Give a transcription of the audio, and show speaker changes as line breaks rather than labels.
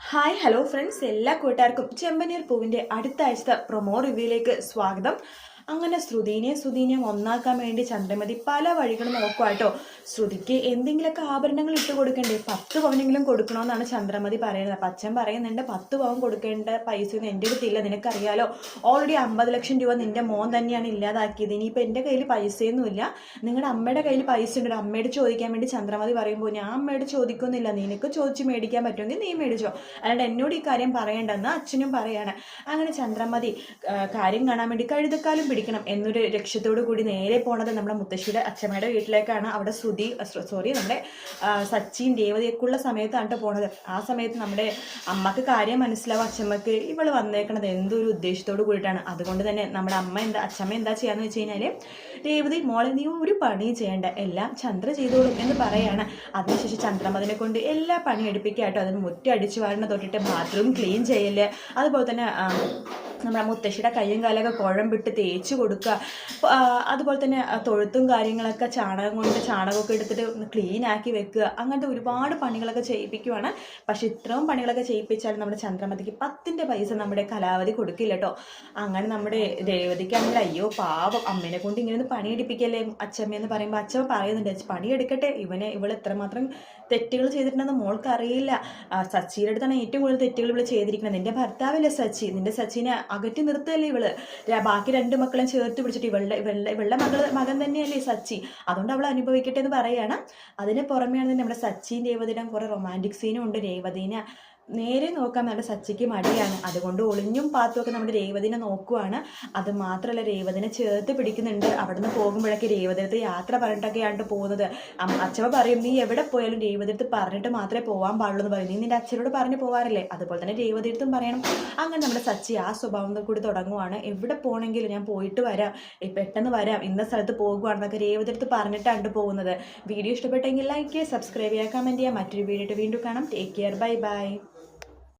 Hi hello friends എല്ലാ കൂട്ടുകാർക്കും ചെമ്പനീർ പൂവിന്റെ അടുത്ത ആഴ്ചത്തെ പ്രൊമോ റിവ്യൂയിലേക്ക് സ്വാഗതം. അങ്ങനെ ശ്രുതിനെ ശ്രുതിനെയും ഒന്നാക്കാൻ വേണ്ടി ചന്ദ്രമതി പല വഴികളും നോക്കുവാട്ടോ ശ്രുതിക്ക് എന്തെങ്കിലുമൊക്കെ ആഭരണങ്ങൾ ഇട്ട് കൊടുക്കണ്ടേ? പത്ത് പവനെങ്കിലും കൊടുക്കണമെന്നാണ് ചന്ദ്രമതി പറയുന്നത്. അപ്പം അച്ഛൻ പറയുന്നുണ്ട് പത്ത് പവൻ കൊടുക്കേണ്ട പൈസ ഒന്നും എന്റെ അടുത്തില്ല നിനക്കറിയാലോ ഓൾറെഡി അമ്പത് ലക്ഷം രൂപ നിന്റെ മോൻ തന്നെയാണ് ഇല്ലാതാക്കിയത്. ഇനിയിപ്പോൾ എന്റെ കയ്യിൽ പൈസയൊന്നുമില്ല നിങ്ങളുടെ അമ്മയുടെ കയ്യിൽ പൈസ ഉണ്ട്. അമ്മയോട് ചോദിക്കാൻ വേണ്ടി ചന്ദ്രമതി പറയുമ്പോൾ ഞാൻ അമ്മയോട് ചോദിക്കുന്നില്ല നിനക്ക് ചോദിച്ച് മേടിക്കാൻ പറ്റുമെങ്കിൽ നീ മേടിച്ചോ. അല്ലാണ്ട് എന്നോട് ഈ കാര്യം പറയണ്ടെന്ന് അച്ഛനും പറയാണ്. അങ്ങനെ ചന്ദ്രമതി കാര്യം കാണാൻ വേണ്ടി കഴുതക്കാലം പിടിക്കണം എന്നൊരു ലക്ഷ്യത്തോടു കൂടി നേരെ പോണത് നമ്മുടെ മുത്തശ്ശിയുടെ അച്ഛമ്മയുടെ വീട്ടിലേക്കാണ്. അവിടെ ശ്രുതി സോറി നമ്മുടെ സച്ചിൻ ദേവതയൊക്കെയുള്ള സമയത്താണ് പോണത്. ആ സമയത്ത് നമ്മുടെ അമ്മയ്ക്ക് കാര്യം മനസ്സിലാവും അച്ഛമ്മക്ക് ഇവൾ വന്നേക്കണത് എന്തൊരു ഉദ്ദേശത്തോട് കൂടിയിട്ടാണ്. അതുകൊണ്ട് തന്നെ നമ്മുടെ അമ്മ എന്താ അച്ഛമ്മ എന്താ ചെയ്യാന്ന് വെച്ച് കഴിഞ്ഞാൽ രേവതി മോളെ നീ ഒരു പണിയും ചെയ്യേണ്ട. എല്ലാം ചന്ദ്ര ചെയ്തോളും എന്ന് പറയാണ്. അതിനുശേഷം ചന്ദ്രമതിനെ കൊണ്ട് എല്ലാ പണിയും എടുപ്പിക്കാട്ടോ. അതിന് മുറ്റ അടിച്ചു വാരണ തൊട്ടിട്ട് ബാത്റൂം ക്ലീൻ ചെയ്യൽ. അതുപോലെ തന്നെ നമ്മുടെ മുത്തശ്ശിയുടെ കയ്യും കാലൊക്കെ കുഴമ്പിട്ട് തേച്ച് കൊടുക്കുക. അതുപോലെ തന്നെ തൊഴുത്തും കാര്യങ്ങളൊക്കെ ചാണകം കൊണ്ട് ചാണകമൊക്കെ എടുത്തിട്ട് ഒന്ന് ക്ലീൻ ആക്കി വെക്കുക. അങ്ങനത്തെ ഒരുപാട് പണികളൊക്കെ ചെയ്യിപ്പിക്കുവാണ്. പക്ഷെ ഇത്രയും പണികളൊക്കെ ചെയ്യിപ്പിച്ചാൽ നമ്മുടെ ചന്ദ്രമതിക്ക് പത്തിന്റെ പൈസ നമ്മുടെ കലാവധി കൊടുക്കില്ല കേട്ടോ അങ്ങനെ നമ്മുടെ രേവതിക്കാണെങ്കിൽ അയ്യോ പാവം. അമ്മേനെ കൊണ്ട് ഇങ്ങനെ പണിയെടുപ്പിക്കല്ലേ? അച്ഛമ്മ എന്ന് പറയുമ്പോൾ അച്ഛമ്മ പറയുന്നുണ്ട് പണിയെടുക്കട്ടെ. ഇവനെ ഇവൾ എത്രമാത്രം തെറ്റുകൾ ചെയ്തിട്ടുണ്ടെന്ന് മോൾക്ക് അറിയില്ല ആ, സച്ചിയുടെ അടുത്താണ് ഏറ്റവും കൂടുതൽ തെറ്റുകൾ ഇവിടെ ചെയ്തിരിക്കുന്നത്. നിന്റെ ഭർത്താവില്ല സച്ചി? നിന്റെ സച്ചിനെ അകറ്റി നിർത്തല്ലേ ഇവൾ? ബാക്കി രണ്ട് മക്കളെ ചേർത്ത് പിടിച്ചിട്ട് ഇവളുടെ ഇവളുടെ ഇവളുടെ മകൾ മകൻ തന്നെയല്ലേ സച്ചി. അതുകൊണ്ട് അവൾ അനുഭവിക്കട്ടെ എന്ന് പറയാണ്. അതിന് പുറമെയാണ് നമ്മുടെ സച്ചിൻ രേവതിയുടെ കുറെ റൊമാന്റിക് സീനും ഉണ്ട്. രേവതിനെ നേരെ നോക്കാൻ നല്ല സച്ചിക്ക് മടിയാണ്. അതുകൊണ്ട് ഒളിഞ്ഞും പാത്തുമൊക്കെ നമ്മുടെ രേവതിനെ നോക്കുവാണ്. അത് മാത്രമല്ല രേവതിനെ ചേർത്ത് പിടിക്കുന്നുണ്ട്. അവിടുന്ന് പോകുമ്പോഴൊക്കെ രേവതിരത്ത് യാത്ര പറഞ്ഞിട്ടൊക്കെയാണ് പോകുന്നത്. അച്ഛവ പറയും നീ എവിടെ പോയാലും രേവതിരത്ത് പറഞ്ഞിട്ട് മാത്രമേ പോകാൻ പാടുള്ളൂ എന്ന് പറയും. നീ നിന്റെ അച്ഛനോട് പറഞ്ഞു പോകാറില്ലേ അതുപോലെ തന്നെ രേവതിരത്തും പറയണം. അങ്ങനെ നമ്മുടെ സച്ചി ആ സ്വഭാവം കൂടി തുടങ്ങുവാണ്. എവിടെ പോകണമെങ്കിലും ഞാൻ പോയിട്ട് വരാം. പെട്ടെന്ന് വരാം. ഇന്ന സ്ഥലത്ത് പോകുവാണെന്നൊക്കെ രേവതിരത്ത് പറഞ്ഞിട്ടാണ് പോകുന്നത്. വീഡിയോ ഇഷ്ടപ്പെട്ടെങ്കിൽ ലൈക്ക് ചെയ്യുക സബ്സ്ക്രൈബ് ചെയ്യുക കമന്റ് ചെയ്യുക. മറ്റൊരു വീഡിയോ വീണ്ടും കാണാം. Take care bye bye